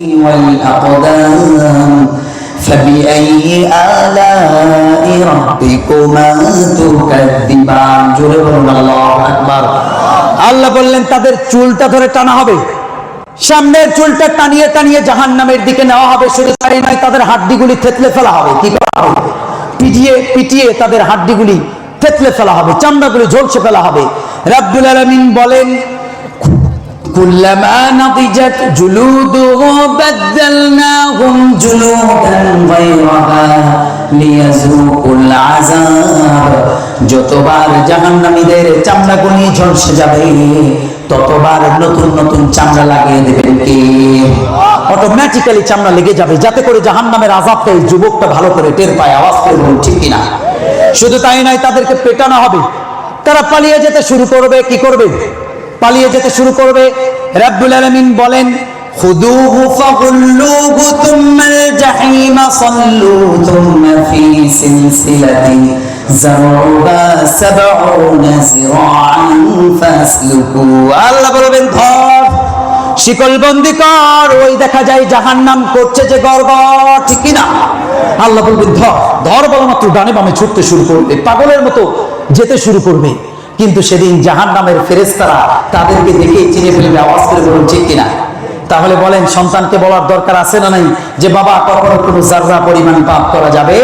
والأقدام فبأي آلاء ربكما تكذبان জোরে বলুন আল্লাহু আকবার আল্লাহ বললেন তাদের চুলটা ধরে টানা হবে সামনের চুলটা টানিয়ে টানিয়ে জাহান নামের দিকে নেওয়া হবে শুধু তাই নয় তাদের হাড্ডিগুলি থেতলে ফেলা হবে কি করা হবে পিটিয়ে পিটিয়ে তাদের হাড্ডিগুলি থেতলে ফেলা হবে চামড়াগুলি ঝলসে ফেলা হবে রাব্বুল আলামিন বলেন كلما نضجت جلودهم بدلناهم جلودا غيرها ليذوقوا العذاب যতবার জাহান্নামীদের চামড়াগুলি ঝলসে যাবে ততবার নতুন নতুন চামড়া লাগিয়ে দেবেন কে অটোমেটিক্যালি চামড়া লেগে যাবে যাতে করে জাহান নামের আজাবটা এই যুবকটা ভালো করে টের পায় আওয়াজ করে বলুন ঠিক কিনা শুধু তাই নয় তাদেরকে পেটানো হবে তারা পালিয়ে যেতে শুরু করবে কি করবে পালিয়ে যেতে শুরু করবে রাব্বুল আলামিন বলেন خذوه فغلوه ثم الجحيم صلوه ثم في سلسلة زرعها سبعون ذراعا فاسلكوه আল্লাহ বলবেন ধর শিকল বন্দি কর ওই দেখা যায় জাহান্নাম করছে যে গড়গড় ঠিক কিনা আল্লাহ বলবেন ধর ধর বলা মাত্র ডানে বামে ছুটতে শুরু করবে পাগলের মতো যেতে শুরু করবে কিন্তু সেদিন জাহান্নামের ফেরেস্তারা তাদেরকে দেখে চিনে ফেলবে আওয়াজ করে বলুন ঠিক কিনা তাহলে বলেন সন্তানকে বলার দরকার আছে না নাই যে বাবা কখনো কোনো জাররা পরিমাণ পাপ করা যাবে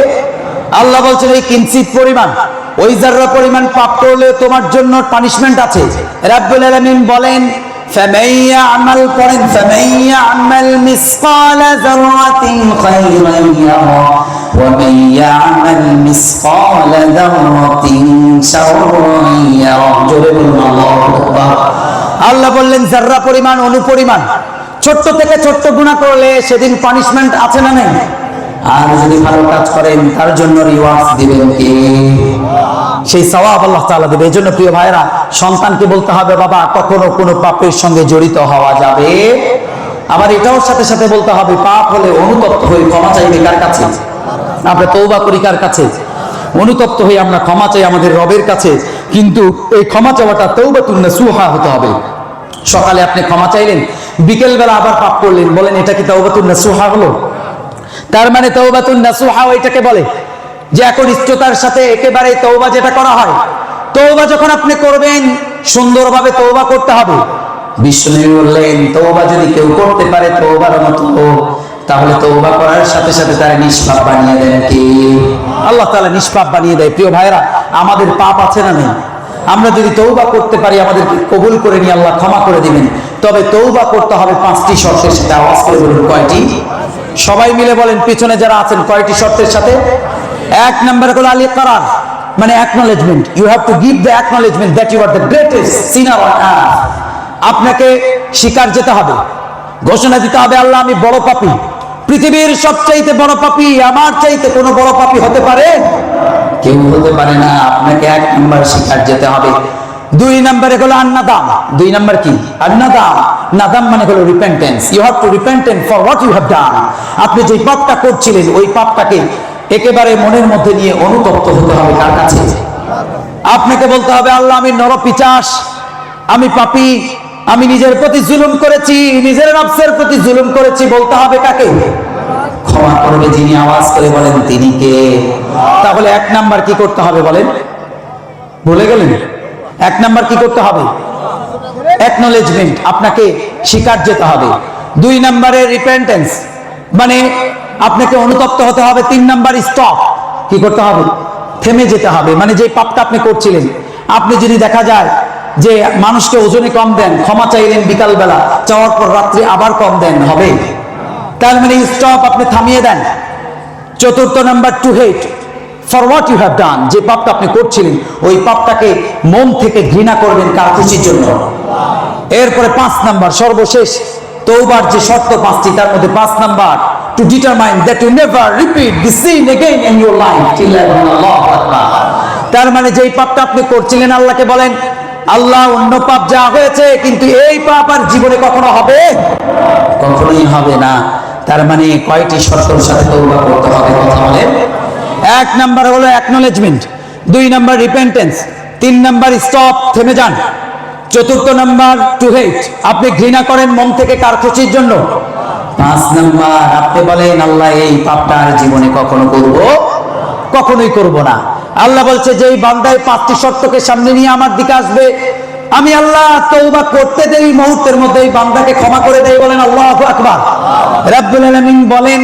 আল্লাহ বলছেন এই কিঞ্চিত পরিমাণ ওই জাররা পরিমাণ পাপ করলে তোমার জন্য পানিশমেন্ট আছে রাব্বুল আলামিন বলেন فمن يعمل قرن فمن يعمل مثقال ذرة خيرا يره ومن يعمل مثقال ذرة شرا يره জোরে বলুন আল্লাহু আকবার আল্লাহ বললেন জাররা পরিমাণ অনুপরিমাণ ছোট্ট থেকে ছোট্ট গুণা করলে সেদিন পানিশমেন্ট আছে না নেই আর যদি ভালো কাজ করেন তার জন্য রিওয়ার্ড দিবেন কে সেই সওয়াব আল্লাহ তাআলা দেবে এই জন্য প্রিয় ভাইরা সন্তানকে বলতে হবে বাবা কখনো কোনো পাপের সঙ্গে জড়িত হওয়া যাবে আবার এটাও সাথে সাথে বলতে হবে পাপ হলে অনুতপ্ত হয়ে ক্ষমা চাইবে কার কাছে আমরা তৌবা করি কার কাছে? অনুতপ্ত হয়ে আমরা ক্ষমা চাই আমাদের রবের কাছে, কিন্তু এই ক্ষমা চাওয়াটা তৌবা তৌবাতুন সুহা হতে হবে। সকালে আপনি ক্ষমা চাইলেন বিকেল বেলা আবার পাপ করলেন, বলেন, এটা কি তৌবাতুন সুহা হলো? তার মানে তৌবাতুন নাসুহা এটাকে বলে যে একনিষ্ঠতার সাথে একেবারে তৌবা যেটা করা হয় তৌবা যখন আপনি করবেন, সুন্দরভাবে তৌবা করতে হবে। বিষ্ণু বললেন তৌবা যদি কেউ করতে পারে তৌবার মতো তাহলে তৌবা করার সাথে সাথে তার নিষ্পাপ বানিয়ে দেন কি আল্লাহ তাআলা নিষ্পাপ বানিয়ে দেয়। প্রিয় ভাইরা আমাদের পাপ আছে না নেই? আমরা যদি তৌবা করতে পারি, আমাদেরকে কবুল করে নিয়ে আল্লাহ ক্ষমা করে দিবেন। তবে তৌবা করতে হবে পাঁচটি শর্তের সাথে। আওয়াজ করে বলুন, কয়টি? সবাই মিলে বলেন, পিছনে যারা আছেন, কয়টি শর্তের সাথে? এক নম্বর হলো আলী কারার মানে acknowledgement you have to give the acknowledgement that you are the greatest sinner on আপনাকে স্বীকার যেতে হবে। ঘোষণা দিতে হবে, আল্লাহ আমি বড় পাপী। পৃথিবীর সবচাইতে বড় পাপী আমার চাইতে কোনো বড় পাপী হতে পারে? কেউ হতে পারে না আপনাকে এক নাম্বার শিকার যেতে হবে। দুই নম্বরে হলো আন্নাদাম। দুই নম্বর কি? আন্নাদাম। নাদাম মানে হলো repentance you have to repentant for what you have done আপনি যে পাপটা করছিলেন ওই পাপটাকে একেবারে মনের মধ্যে নিয়ে অনুতপ্ত হতে হবে কার কাছে? আপনাকে বলতে হবে আল্লাহ আমি নরপিচাস আমি পাপি। আমি নিজের প্রতি জুলুম করেছি নিজের নফসের প্রতি জুলুম করেছি বলতে হবে কাকে? ক্ষমা করবে যিনি আওয়াজ করে বলেন, তিনি কে? তাহলে এক নাম্বার কি করতে হবে বলেন? ভুলে গেলেন? এক নাম্বার কি করতে হবে? অ্যাকনোলেজমেন্ট আপনাকে স্বীকার যেতে হবে। দুই নম্বরে রিপেন্টেন্স মানে আপনাকে অনুতপ্ত হতে হবে। তিন নাম্বার স্টপ কি করতে হবে? থেমে যেতে হবে। মানে যে পাপটা আপনি করছিলেন। আপনি যদি দেখা যায় যে মানুষকে ওজনে কম দেন, ক্ষমা চাইলেন বিকালবেলা, চাওয়ার পর রাত্রে আবার কম দেন, হবে? তার মানে স্টপ আপনি থামিয়ে দেন। চতুর্থ number to hate for what you have done যে পাপটা আপনি করছিলেন, ওই পাপটাকে মন থেকে ঘৃণা করবেন কার খুশির জন্য? এরপরে পাঁচ নাম্বার সর্বশেষ তৌবার যে শর্ত পাঁচটি, তার মধ্যে পাঁচ number to determine that you never repeat the sin again in your life তার মানে যেই পাপটা আপনি করছিলেন, আল্লাহকে বলেন, আল্লাহ অন্য পাপ যা হয়েছে, কিন্তু এই পাপ আর জীবনে কখনো হবে? কখনোই হবে না। তার মানে কয়টি শর্তর সাথে তৌবা করতে হবে, কথা বলেন। এক নাম্বার হলো অ্যাকনোলেজমেন্ট দুই নাম্বার রিপেন্টেন্স তিন নাম্বার স্টপ থেমে যান। চতুর্থ নাম্বার টু হেট আপনি ঘৃণা করেন মন থেকে কার খুশির জন্য। পাঁচ নাম্বার, আপনি বলেন, আল্লাহ, এই পাপটা আর জীবনে কখনো করব, কখনোই করব না। আল্লাহ বলছে যে এই বান্দায় পাঁচটি শর্তকে সামনে নিয়ে আমার দিকে আসবে আমি আল্লাহ তৌবা করতে দেই, মুহূর্তের মধ্যে এই বান্দাকে ক্ষমা করে দেই, বলেন আল্লাহ আকবার। রাব্বুল আলামিন বলেন,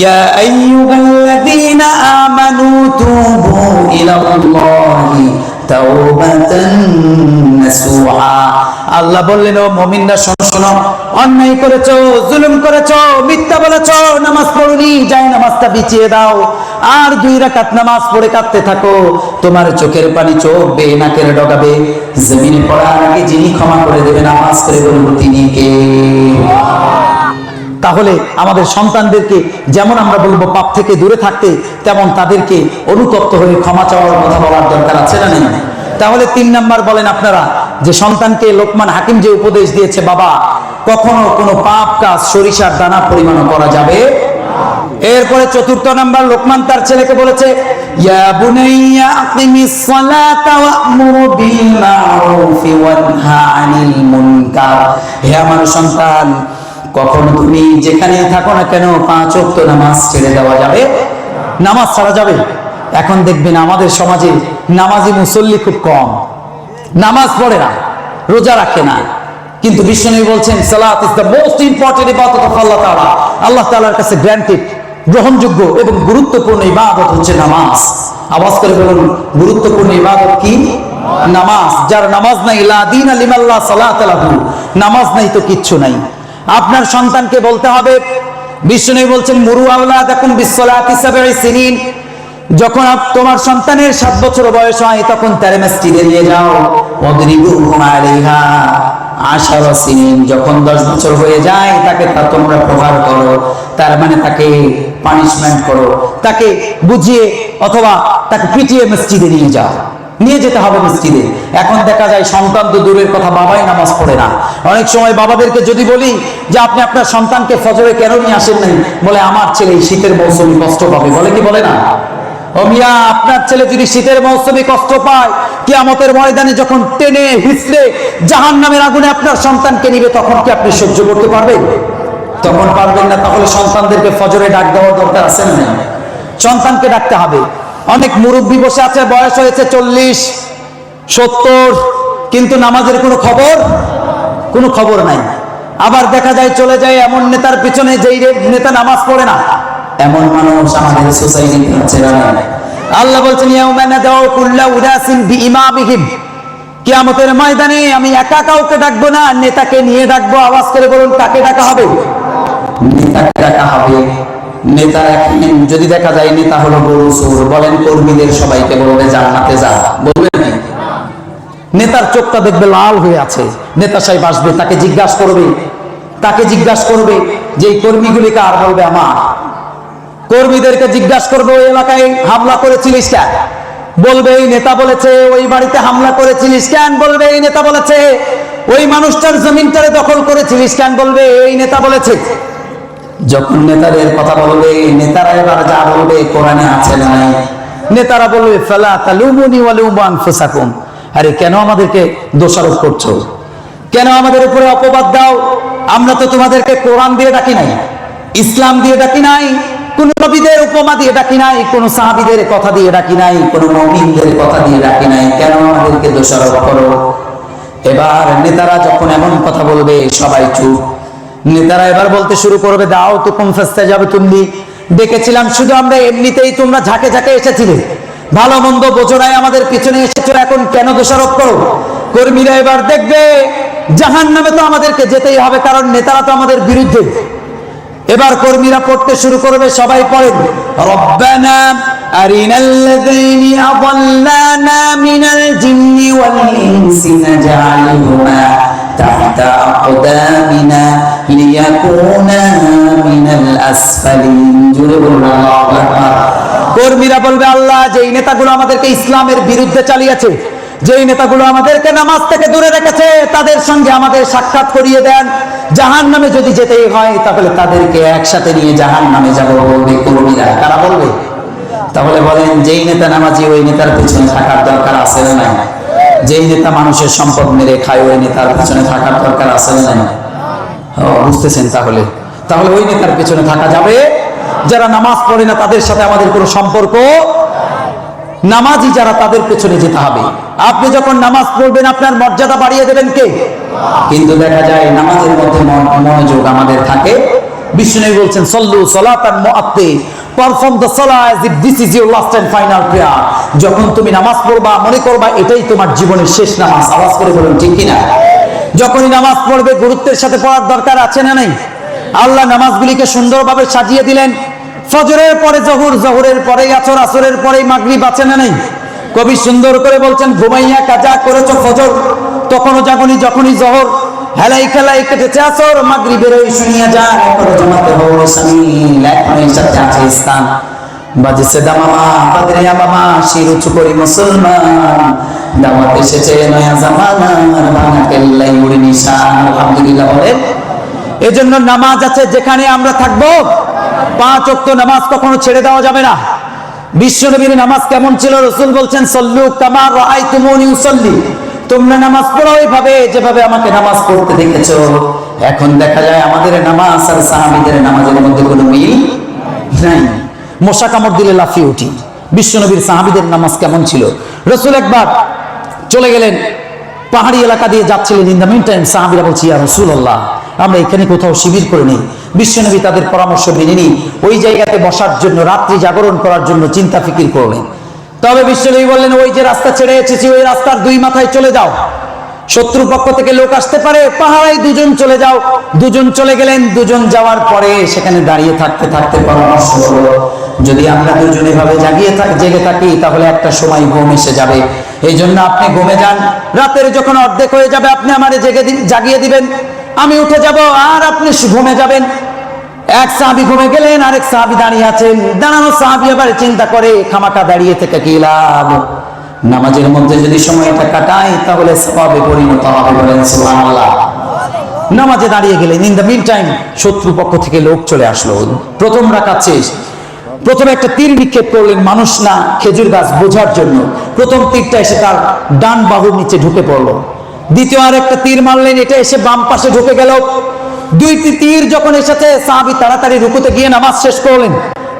ইয়া আইয়ুহাল্লাযীনা আমানু তুবু ইলাল্লাহি আল্লাহ বললেন, ও মমিনরা, শোনো শোনো। অন্যায় করেছ, জুলুম করেছ, মিথ্যা বলেছ, নামাজ পড়ুনি, যাই নামাজটা বিছিয়ে দাও। আর দুই রাকাত নামাজ পড়ে কাঁদতে থাকো। তোমার চোখের পানি চোখ বেয়ে নাকের ডগাবে। জমিনে পড়ার আগে যিনি ক্ষমা করে দেবেন নামাজ করে বলুন, তিনি কে? তাহলে আমাদের সন্তানদেরকে, যেমন আমরা বলব পাপ থেকে দূরে থাকতে, তেমন তাদেরকে অনুতপ্ত হয়ে ক্ষমা চাওয়ার কথা বলার দরকার আছে না নেই? তাহলে তিন নাম্বার বলেন আপনারা, যে সন্তানকে লোকমান হাকিম যে উপদেশ দিয়েছে, বাবা, কখনো কোনো পাপ কাজ সরিষার দানা পরিমাণ করা যাবে এরপরে চতুর্থ নাম্বার, লোকমান তার ছেলেকে বলেছে আমার সন্তান কখনো তুমি যেখানে থাকো না কেন পাঁচ ওয়াক্ত নামাজ ছেড়ে দেওয়া যাবে? নামাজ ছাড়া যাবে? এখন দেখবেন আমাদের সমাজে নামাজি মুসল্লি খুব কম। নামাজ পড়ে না, রোজা রাখে না। কিন্তু বিশ্বনবী বলছেন, সালাত মোস্ট ইম্পর্টেন্ট ইবাদত অফ আল্লাহ তাআলা। আল্লাহ তাআলার কাছে গ্র্যান্টেড গ্রহণযোগ্য এবং গুরুত্বপূর্ণ ইবাদত হচ্ছে নামাজ। আওয়াজ করে বলুন, গুরুত্বপূর্ণ ইবাদত কি? নামাজ। যার নামাজ নাই, লা দিন আলিমাল্লাহ সালাত লাহু। নামাজ নাই তো কিচ্ছু নাই। আপনার সন্তানকে বলতে হবে। বিষ্ণু বলছেন, মুরু আল্লাহ দেখুন বিশ্বলাতি সাবঈ সিনিন। যখন তোমার সন্তানের সাত বছর বয়স হয়, তখন তারে মসজিদে নিয়ে যাও। যখন দশ বছর হয়ে যায়, তাকে তা তোমরা প্রহার করো। তার মানে তাকে পানিশমেন্ট করো। তাকে বুঝিয়ে অথবা তাকে পিটিয়ে মসজিদে নিয়ে যাও। নিয়ে যেতে হবে মসজিদে। এখন দেখা যায় সন্তান তো দূরের কথা, বাবাই নামাজ পড়ে না। অনেক সময় বাবাদেরকে যদি বলি যে, আপনি আপনার সন্তানকে ফজরে কেন নিয়ে আসেন নাই? বলে, আমার ছেলে এই শীতের মৌসুমে কষ্ট পাবে। বলে কি বলে না? ও আপনার ছেলে যদি শীতের মৌসুমে কষ্ট পায়, কিয়ামতের ময়দানে যখন টেনে হিসড়ে জাহান নামের আগুনে আপনার সন্তানকে নিবে, তখন কি আপনি সহ্য করতে পারবেন? তখন পারবেন না, তাহলে সন্তানদেরকে ফজরে ডাক দেওয়ার দরকার আছে না সন্তানকে ডাকতে হবে। অনেক মুরব্বী বসে আছে, বয়স হয়েছে চল্লিশ, সত্তর, কিন্তু নামাজের কোনো খবর? কোনো খবর নাই। আবার দেখা যায় চলে যায় এমন নেতার পিছনে যেই নেতা নামাজ পড়ে না। এমন মানুষ আমাদের নাই? আল্লাহ বলছেন কিয়ামতের ময়দানে আমি একা কাউকে ডাকবো না, নেতাকে নিয়ে ডাকবো। আওয়াজ করে বলুন, কাকে ডাকা হবে? নেতাকে ডাকা হবে। নেতা যদি দেখা যায় নেতা হলো গরু চোর বলেন কর্মীদের সবাইকে বলবে জান্নাতে যা। বলবে নেতার চোখটা দেখবে লাল হয়ে আছে। নেতা সাহেব আসবে, তাকে জিজ্ঞাসা করবে। তাকে জিজ্ঞাসা করবে যে এই কর্মীগুলি কার? বলবে আমার। কর্মীদেরকে জিজ্ঞাসা করবে, ওই এলাকায় হামলা করেছিলিস কেন? বলবে, এই নেতা বলেছে, ওই বাড়িতে হামলা করেছিলিস কেন? বলবে, এই নেতা বলেছে, ওই মানুষটার জমিনটারে দখল করেছিলিস কেন? বলবে, এই নেতা বলেছে যখন নেতাদের কথা বলবে, নেতারা এবার যা বলবে কোরআনে আছে নাই? নেতারা বলবে, ফেলা তালুমুনি ওয়ালুমু আনফুসাকুম। আরে কেন আমাদেরকে দোষারোপ করছ? কেন আমাদের উপরে অপবাদ দাও? আমরা তো তোমাদেরকে কোরআন দিয়ে ডাকি নাই, ইসলাম দিয়ে ডাকি নাই, কোন নবীদের উপমা দিয়ে ডাকি নাই, কোন সাহাবীদের কথা দিয়ে ডাকি নাই, কোন মমিনদের কথা দিয়ে ডাকি নাই। কেন আমাদেরকে দোষারোপ করো? এবার নেতারা যখন এমন কথা বলবে, সবাই চুপ। নেতারা এবার বলতে শুরু করবে দাও তো কম ফেস্তে যাবে তুমি দেখেছিলাম শুধু আমরা এমনিতেই তোমরা ঝাঁকে ঝাঁকে এসেছিলে ভালো মন্দ বোঝো নাই আমাদের পিছনে এসেছো এখন কেন দোষারোপ করো কর্মীরা এবার দেখবে জাহান নামে তো আমাদেরকে যেতেই হবে কারণ নেতারা তো আমাদের বিরুদ্ধে এবার কর্মীরা পড়তে শুরু করবে সবাই পড়েন রব্বানা আরিনাল্লাযীনি আযাল্লানা মিনাল জিন্নি ওয়াল ইনসি نجعلهما تحت أقدامنا ليكونا من الأسفلين جرب الله أكبر কর্মীরা বলবে আল্লাহ যেই নেতাগুলো আমাদেরকে ইসলামের বিরুদ্ধে চালিয়েছে যেই নেতাগুলো আমাদেরকে নামাজ থেকে দূরে রেখেছে তাদের সঙ্গে আমাদের সাক্ষাৎ করিয়ে দেন জাহান নামে যদি যেতেই হয় তাহলে তাদেরকে একসাথে নিয়ে জাহান নামে যাব বলবে কর্মীরা কারা বলবে তাহলে বলেন যেই নেতা নামাজি ওই নেতার পিছনে থাকার দরকার আছে না নাই যেই নেতা মানুষের সম্পদ মেরে খায়, ওই নেতার পিছনে থাকার দরকার আছে না নাই? বুঝতেছেন তাহলে? তাহলে ওই নেতার পেছনে থাকা যাবে? যারা নামাজ পড়ে না, তাদের সাথে আমাদের কোনো সম্পর্ক নামাজি যারা, তাদের পেছনে যেতে হবে। আপনি যখন নামাজ পড়বেন, আপনার মর্যাদা বাড়িয়ে দেবেন কে? কিন্তু দেখা যায় নামাজের মধ্যে মন- মনোযোগ আমাদের থাকে। বিষ্ণু বলছেন, সল্লু সলাতান মুআত্তি পারফর্ম দ্য সালাহ as if this is your last and final prayer. যখন তুমি নামাজ পড়বা, মনে করবা এটাই তোমার জীবনের শেষ নামাজ। আওয়াজ করে বলুন, ঠিক কিনা? যখনই নামাজ পড়বে, গুরুত্বের সাথে পড়ার দরকার আছে না নাই? আল্লাহ নামাজগুলিকে সুন্দরভাবে সাজিয়ে দিলেন। ফজরের পরে জহুর, জহুরের পরে আসর, আসরের পরে মাগরিব আছে না নাই? কবি সুন্দর করে বলছেন, ঘুমাইয়া কাজা করেছ ফজর? তখনও জাগনি, যখনই জহর। হেলাই খেলাই কেটেছে আসর, মাগরিবের ওই শুনিয়া যা এখনও জমাতে হব সামিল এখনও এর সাথে আছে স্থান। বাজেছে দামামা, বাদরিয়া মামা, শির উঁচু করি মুসলমান। দাওয়াত এসেছে নয়া জামানার ভাঙা কেল্লাই উড়ি নিশান আলহামদুলিল্লাহ বলেন। এজন্য নামাজ আছে, যেখানে আমরা থাকব, পাঁচ অক্ত নামাজ কখনো ছেড়ে দেওয়া যাবে না। বিশ্ব বিশ্বনবীর নামাজ কেমন ছিল? রসুল বলছেন, সল্লু কামার আই তুমনি উসল্লি। তোমরা নামাজ পড়ো এইভাবে যেভাবে আমাকে নামাজ পড়তে দেখেছ। এখন দেখা যায় আমাদের নামাজ আর সাহাবিদের নামাজের মধ্যে কোনো মিল নাই। মশা কামড় দিলে লাফিয়ে উঠি। বিশ্বনবীর সাহাবিদের নামাজ কেমন ছিল? রসুল একবার চলে গেলেন, পাহাড়ি এলাকা দিয়ে যাচ্ছিলেন। ইন দ্য মিন টাইম সাহাবিরা বলছি, ইয়া রসুল আল্লাহ আমরা এখানে কোথাও শিবির করে নেই। বিশ্বনবী তাদের পরামর্শ মেনে নিই ওই জায়গাতে বসার জন্য, রাত্রি জাগরণ করার জন্য চিন্তা ফিকির করলেন। তবে বিশ্বনবী বললেন, ওই যে রাস্তা ছেড়ে এসেছি, ওই রাস্তার দুই মাথায় চলে যাও। শত্রু পক্ষ থেকে লোক আসতে পারে, পাহাড়ায় দুজন চলে যাও। দুজন চলে গেলেন, দুজন যাওয়ার পরে সেখানে দাঁড়িয়ে থাকতে থাকতে পরামর্শ হলো, যদি আমরা দুজনে ভাবে জাগিয়ে জেগে থাকি, তাহলে একটা সময় ঘুম এসে যাবে। এই জন্য আপনি ঘুমে যান। রাতের যখন অর্ধেক হয়ে যাবে, আপনি আমারে জেগে জাগিয়ে দিবেন। আমি উঠে যাব, আর আপনি ঘুমে যাবেন। এক সাহাবি ঘুমে গেলেন, আরেক সাহাবি দাঁড়িয়ে আছেন। দাঁড়ানো সাহাবি আবার চিন্তা করে খামাকা দাঁড়িয়ে থেকে কি লাভ? নামাজের মধ্যে যদি সময়টা কাটাই তাহলে সবাবে পরিণত হবে বলেন সুবহানাল্লাহ। নামাজে দাঁড়িয়ে গেলেন। ইন দ্য মিন টাইম শত্রু পক্ষ থেকে লোক চলে আসলো। প্রথম রাকাত শেষ। প্রথমে একটা তীর নিক্ষেপ করলেন মানুষ না, খেজুর গাছ বোঝার জন্য। প্রথম তীরটা এসে তার ডান বাহুর নিচে ঢুকে পড়ল। দ্বিতীয় আর একটা তীর মারলেন, এটা এসে বাম পাশে ঢুকে গেল। দুইটি তীর যখন এসেছে, সাহাবি তাড়াতাড়ি রুকুতে গিয়ে নামাজ শেষ করলেন।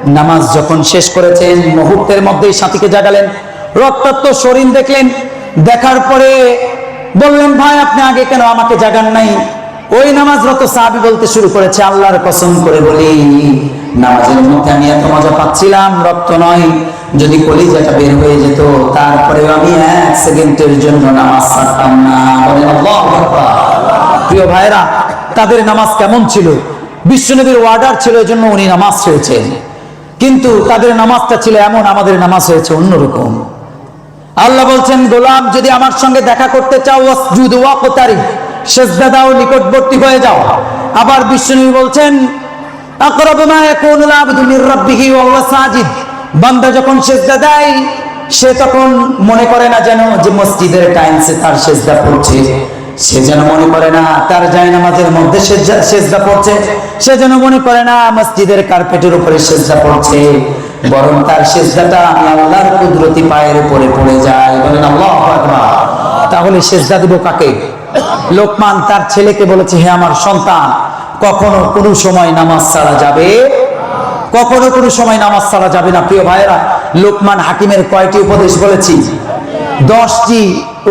নামাজ যখন শেষ করেছেন, মুহূর্তের মধ্যেই সাথীকে জাগালেন। রক্তাক্ত শরীর দেখলেন। দেখার পরে বললেন, ভাই, আপনি আগে কেন আমাকে জাগান নাই? ওই নামাজরত সাহাবি বলতে শুরু করেছে, আল্লাহর কসম করে বলি, নামাজের মধ্যে আমি এত মজা পাচ্ছিলাম, রক্ত নয়। যদি কলিজাটা বের হয়ে যেত তারপরে আমি এক সেকেন্ডের জন্য নামাজ ছাড়তাম না। বলেন। প্রিয় ভাইরা তাদের নামাজ কেমন ছিল? বিশ্বনবীর ওয়ার্ডার ছিল এই জন্য উনি নামাজ ছেড়েছেন। কিন্তু তাদের নামাজটা ছিল এমন, আমাদের নামাজ হয়েছে অন্যরকম। আল্লাহ বলছেন, গোলাম, যদি আমার সঙ্গে দেখা করতে চাও ওয়াকতারি সেজদা দাও, নিকটবর্তী হয়ে যাও। আবার বিশ্বনবী বলছেন বান্দা যখন সেজদা দেয়, সে তখন মনে করে না যেন যে মসজিদের টাইমসে তার সেজদা পড়ছে। সে যেন মনে করে না তার যায় নামাজের মধ্যে সেজদা পড়ছে, সে যেন মনে করে না মসজিদের কার্পেটের উপরে সেজদা পড়ছে। বরং তার সেজদাটা আমি আল্লাহর কুদরতি পায়ের উপরে পড়ে যায় বলেন আল্লাহু তাহলে সেজদা দিব কাকে? লোকমান তার ছেলেকে বলেছে, হে আমার সন্তান, কখনো কোনো সময় নামাজ ছাড়া যাবে? কখনো কোনো সময় নামাজ ছাড়া যাবে না? প্রিয় ভাইয়েরা, লোকমান হাকিমের কয়টি উপদেশ বলেছি। দশটি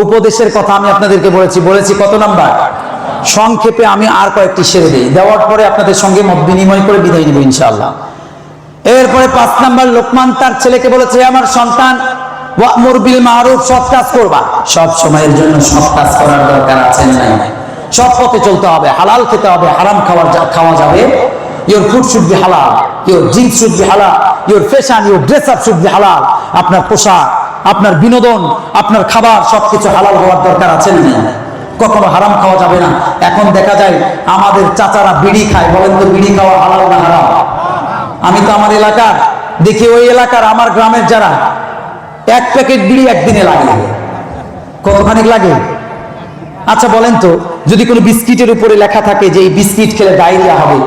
উপদেশের কথা আমি আপনাদেরকে বলেছি। বলেছি কত নাম্বার? সংক্ষেপে আমি আর কয়েকটি সেরে দিই। দেওয়ার পরে আপনাদের সঙ্গে মত বিনিময় করে বিদায় নেব ইনশাআল্লাহ। এরপরে পাঁচ নাম্বার, লোকমান তার ছেলেকে বলেছে, আমার সন্তান সব সময়ের জন্য আছে চলতে হবে, হালাল খেতে হবে, হারাম খাওয়ার খাওয়া যাবে। ফুড হালাল জিন্স হালাল ড্রেস আপ হালাল আপনার পোশাক আপনার বিনোদন, আপনার খাবার সবকিছু হালাল হওয়ার দরকার আছে না? কখনো হারাম খাওয়া যাবে না। এখন দেখা যায় আমাদের চাচারা বিড়ি খায়। বলেন তো বিড়ি খাওয়া হালাল না হারাম? আমি তো আমার এলাকার, দেখি ওই এলাকার আমার গ্রামের যারা এক প্যাকেট বিড়ি একদিনে লাগে। কতখানি লাগে? আচ্ছা বলেন তো, যদি কোনো বিস্কিটের উপরে লেখা থাকে যে এই বিস্কিট খেলে ডায়রিয়া হবে,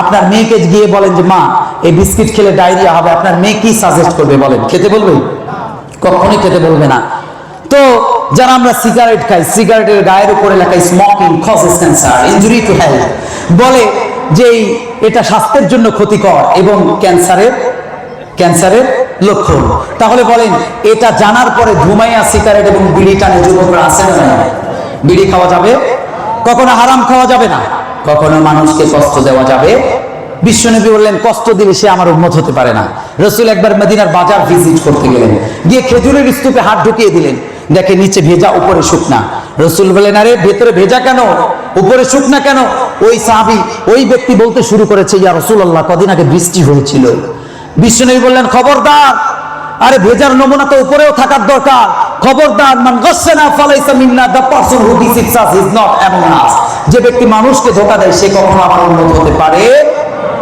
আপনার মেয়েকে গিয়ে বলেন যে, মা, এই বিস্কিট খেলে ডায়রিয়া হবে। আপনার মেয়ে কি সাজেস্ট করবে বলেন? খেতে বলবে? কখনোই খেতে বলবে না। তো যারা আমরা সিগারেট খাই সিগারেটের গায়ের উপরে লেখা smoking causes cancer injury to health বলে যে এটা স্বাস্থ্যের জন্য ক্ষতিকর এবং ক্যান্সারের ক্যান্সারের লক্ষণ। তাহলে বলেন, এটা জানার পরে ধুমাইয়া সিগারেট এবং বিড়ি টানে যুবকরা আছে না? বিড়ি খাওয়া যাবে? কখনো হারাম খাওয়া যাবে না? কখনো মানুষকে কষ্ট দেওয়া যাবে? বিশ্বনবী বললেন, কষ্ট দিলে সে আমার উন্মত হতে পারে না। রসুল একবার মদিনার বাজার ভিজিট করতে গেলেন। গিয়ে খেজুরের স্তূপে হাত ঢুকিয়ে দিলেন। দেখে নিচে ভেজা, উপরে শুকনা। রসুল বলেন আরে, ভেতরে ভেজা কেন? উপরে শুকনা কেন? ওই সাহাবি ওই ব্যক্তি বলতে শুরু করেছে, ইয়া রসুল আল্লাহ কদিন আগে বৃষ্টি হয়েছিল। বিশ্বনবী বললেন, খবরদার, আরে ভেজার নমুনা তো উপরেও থাকার দরকার। খবরদার ইজ যে ব্যক্তি মানুষকে ধোকা দেয়, সে কখনো আমার উন্নত হতে পারে?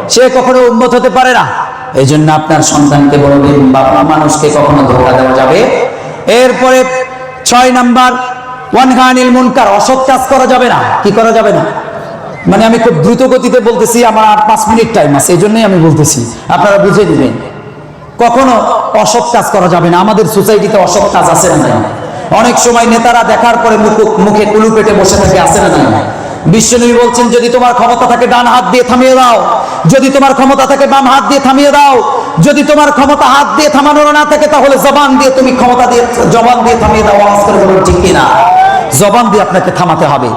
সে কখনো উন্নত হতে পারে না? এই জন্য আপনার সন্তানকে বলবেন বাবা মানুষকে কখনো ধোকা দেওয়া যাবে? এরপরে ছয় নাম্বার ওয়ান হানিল মুনকার, অসৎ কাজ করা যাবে না। কি করা যাবে না? মানে আমি খুব দ্রুত গতিতে বলতেছি, আমার আর পাঁচ মিনিট টাইম আছে এই জন্যই আমি বলতেছি। আপনারা বুঝে দিবেন কখনো অসৎ কাজ করা যাবে না। আমাদের সোসাইটিতে অসৎ কাজ আছে না? অনেক সময় নেতারা দেখার পরে মুখ- মুখে কুলু পেটে বসে থাকে, আছে না? বিশ্বনবী বলছেন, যদি তোমার ক্ষমতা থাকে, ডান হাত দিয়ে থামিয়ে দাও। যদি তোমার ক্ষমতা থাকে, বাম হাত দিয়ে থামিয়ে দাও। যদি তোমার ক্ষমতা হাত দিয়ে থামানোর না থাকে, তাহলে জবান দিয়ে তুমি ক্ষমতা দিয়ে, জবান দিয়ে থামিয়ে দাও। আওয়াজ করে বলুন, ঠিক কিনা? জবান দিয়ে আপনাকে থামাতে হবে।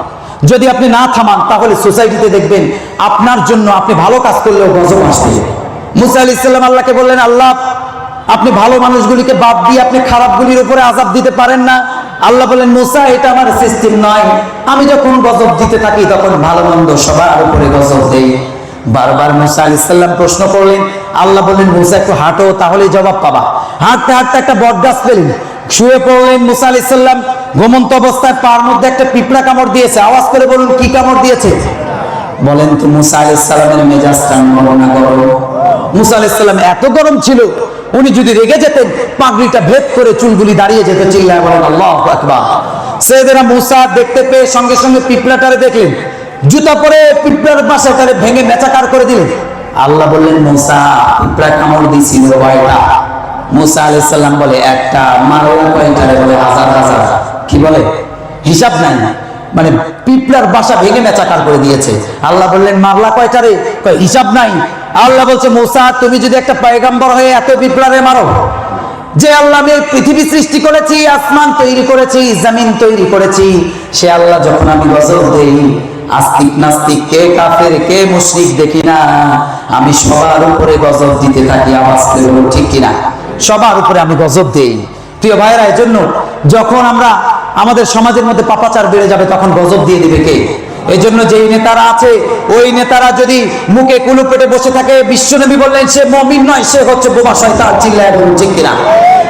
যদি আপনি না থামান, তাহলে সোসাইটিতে দেখবেন, আপনার জন্য আপনি ভালো কাজ করলেও গজব আসবে। মুসা আলি ইসলাম আল্লাহকে বললেন, আল্লাহ, আপনি ভালো মানুষগুলিকে বাদ দিয়ে আপনি খারাপগুলির উপরে আজাব দিতে পারেন না। আল্লাহ বলেন, মুসা, এটা আমার সিস্টেম নয়। আমি যখন গজব দিতে থাকি, তখন ভালো মন্দ সবার উপরে গজব দেই। বারবার মুসা আলি সাল্লাম প্রশ্ন করলেন। আল্লাহ বললেন মুসা, একটু হাঁটো, তাহলেই জবাব পাবা। হাঁটতে হাঁটতে একটা বট গাছ পেলেন শুয়ে পড়লেন মুসা আলি সাল্লাম ঘুমন্ত অবস্থায় পার মধ্যে একটা পিঁপড়া কামড় দিয়েছে। আওয়াজ করে বলুন, কি কামড় দিয়েছে? বলেন তো, মুসা আলাইহিস সালামের মেজাজটা নরম না গরম মুসা আলাইসাল্লাম এত গরম ছিল উনি যদি রেগে যেতেন, পাগড়িটা ভেদ করে চুলগুলি দাঁড়িয়ে যেত, চিল্লায় বলেন, আল্লাহ আকবার। সেদেরা মুসা দেখতে পেয়ে সঙ্গে সঙ্গে পিঁপড়াটারে দেখলেন, জুতা পরে পিঁপড়ার বাসাটারে ভেঙে মেচাকার করে দিলেন। আল্লাহ বললেন, মুসা, পিঁপড়া কামড় দিছিল কয়টা? মুসা আলাইহিস সালাম বলে, একটা মারলা কয়টারে? বলে, হাজার হাজার। কি বলে? হিসাব নাই। না মানে পিঁপড়ার বাসা ভেঙে মেচাকার করে দিয়েছে। আল্লাহ বললেন, মারলা কয়টারে? কয়, হিসাব নাই। আল্লাহ বলছে মুসা তুমি যদি একটা পয়গাম্বর হয়ে এত পিঁপড়ারে মারো যে আল্লাহ আমি পৃথিবী সৃষ্টি করেছি আসমান তৈরি করেছি জমিন তৈরি করেছি সে আল্লাহ যখন আমি গজব দেই আস্তিক নাস্তিক কে কাফের কে মুশরিক দেখি না আমি সবার উপরে গজব দিতে থাকি বলুন, ঠিক কিনা? সবার উপরে আমি গজব দেই। প্রিয় ভাইয়েরা এই জন্য যখন আমরা আমাদের সমাজের মধ্যে পাপাচার বেড়ে যাবে তখন গজব দিয়ে দিবে কে? এই জন্য যেই নেতারা আছে, ওই নেতারা যদি মুখে কুলু পেটে বসে থাকে, বিশ্বনবী বললেন, সে মমিন নয়, সে হচ্ছে বোমা শয়তান। চিল্লায় ঠিক কিনা?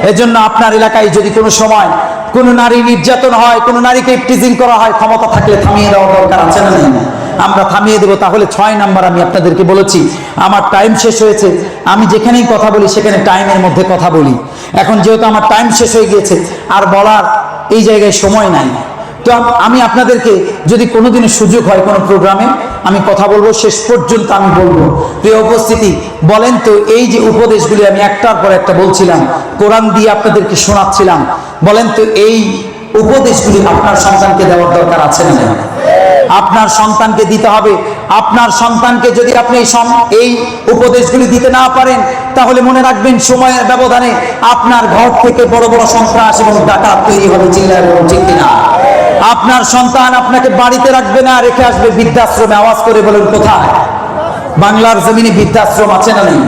এই জন্য আপনার এলাকায় যদি কোনো সময় কোনো নারী নির্যাতন হয়, কোনো নারীকে টিজিং করা হয়, ক্ষমতা থাকলে থামিয়ে দেওয়া দরকার আছে না আমরা থামিয়ে দেবো, তাহলে ছয় নাম্বার আমি আপনাদেরকে বলেছি, আমার টাইম শেষ হয়েছে, আমি যেখানেই কথা বলি, সেখানে টাইমের মধ্যে কথা বলি। এখন যেহেতু আমার টাইম শেষ হয়ে গিয়েছে, আর বলার এই জায়গায় সময় নাই। তো আমি আপনাদেরকে যদি কোনোদিনের সুযোগ হয় কোনো প্রোগ্রামে, আমি কথা বলব, শেষ পর্যন্ত আমি বলব। প্রিয় উপস্থিতি, বলেন তো, এই যে উপদেশগুলি আমি একটার পর একটা বলছিলাম, কোরআন দিয়ে আপনাদেরকে শোনাচ্ছিলাম, বলেন তো, এই উপদেশগুলি আপনার সন্তানকে দেওয়ার দরকার আছে না? আপনার সন্তানকে দিতে হবে। আপনার সন্তানকে যদি আপনি এই উপদেশগুলি দিতে না পারেন, তাহলে মনে রাখবেন সময়ের ব্যবধানে আপনার ঘর থেকে বড় বড় সন্ত্রাস এবং ডাকাত তৈরি হবে, চিল্লায় বলুন, ঠিক কিনা? আপনার সন্তান আপনাকে বাড়িতে রাখবে না, রেখে আসবে, বৃদ্ধাশ্রমে। আওয়াজ করে বলুন, কোথায়? বাংলার জমিনে বৃদ্ধাশ্রম আছে না নেই?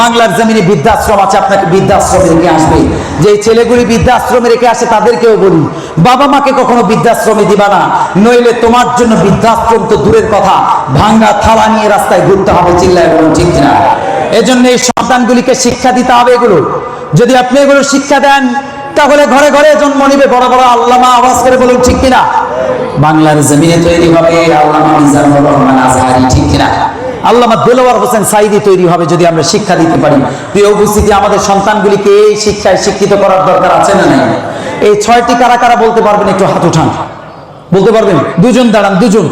বাংলার জমিনে বৃদ্ধাশ্রম আছে, আপনাকে বৃদ্ধাশ্রমে রেখে আসবে। যে ছেলেগুলি বৃদ্ধাশ্রমে রেখে আসে, তাদেরকেও বলি বাবা মাকে কখনো বৃদ্ধাশ্রমে দিবা না। নইলে তোমার জন্য বৃদ্ধাশ্রম তো দূরের কথা। ভাঙ্গা থালা নিয়ে রাস্তায় ঘুরতে হবে, চিল্লায় বলুন, ঠিক কিনা? এজন্য এই সন্তানগুলিকে শিক্ষা দিতে হবে এগুলো। যদি আপনি এগুলো শিক্ষা দেন তাহলে ঘরে ঘরে জন্ম নিবে। বড় বড় আল্লামা আওয়াজ করে বলুন, ঠিক কিনা? বাংলার জমিনে তৈরি হবে আল্লামা মিজানুর রহমান আজহারি, ঠিক কিনা? আল্লামা দেলোয়ার হোসেন সাইদি তৈরি হবে যদি আমরা শিক্ষা দিতে পারি। প্রিয় উপস্থিতি, আমাদের সন্তানগুলিকে এই শিক্ষায় শিক্ষিত করার দরকার আছে না নাই? এই ছয়টি কারা কারা বলতে পারবেন? একটু হাত উঠান। বলতে পারবেন? দুজন দাঁড়ান, দুজন।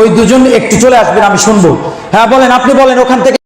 ওই দুজন একটু চলে আসবেন, আমি শুনব। হ্যাঁ বলেন, আপনি বলেন, ওখান থেকে